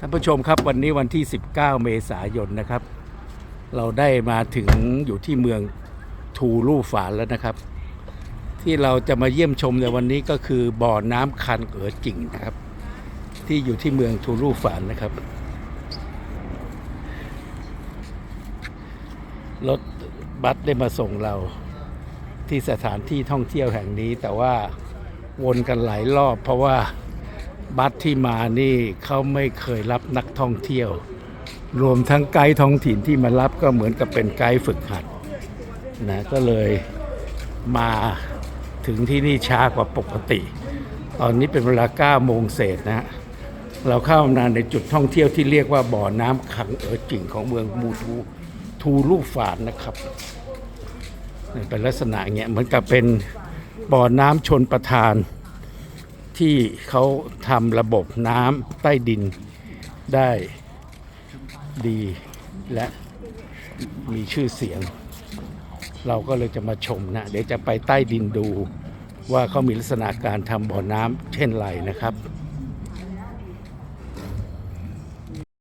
ท่านผู้ชมครับวันนี้วันที่ 19 เมษายนนะครับ เราได้มาถึงอยู่ที่เมืองทูลูฝานแล้วนะครับ ที่เราจะมาเยี่ยมชมในวันนี้ก็คือบ่อน้ำคันเอ๋อจิ่งนะครับ ที่อยู่ที่เมืองทูลูฝานนะครับรถบัสได้มาส่งเราที่สถานที่ท่องเที่ยวแห่งนี้ แต่ว่าวนกันหลายรอบเพราะว่า บัสที่มานี่เขาไม่เคยรับนักท่องเที่ยว รวมทั้งไกด์ท้องถิ่นที่มารับก็เหมือนกับเป็นไกด์ฝึกหัดนะก็เลยมาถึงที่นี่ช้ากว่าปกติ ตอนนี้เป็นเวลา9โมงเศษนะฮะเราเข้ามาในจุดท่องเที่ยวที่เรียกว่าบ่อน้ำขังเอ๋อจิ่งของเมืองมูทูทูลูฝานนะครับ เป็นลักษณะเงี้ยเหมือนกับเป็นบ่อน้ำชนประทาน ที่เขาทำระบบน้ำใต้ดินได้ดีและมีชื่อเสียง เราก็เลยจะมาชมนะ เดี๋ยวจะไปใต้ดินดูว่าเขามีลักษณะการทำบ่อน้ำเช่นไรนะครับ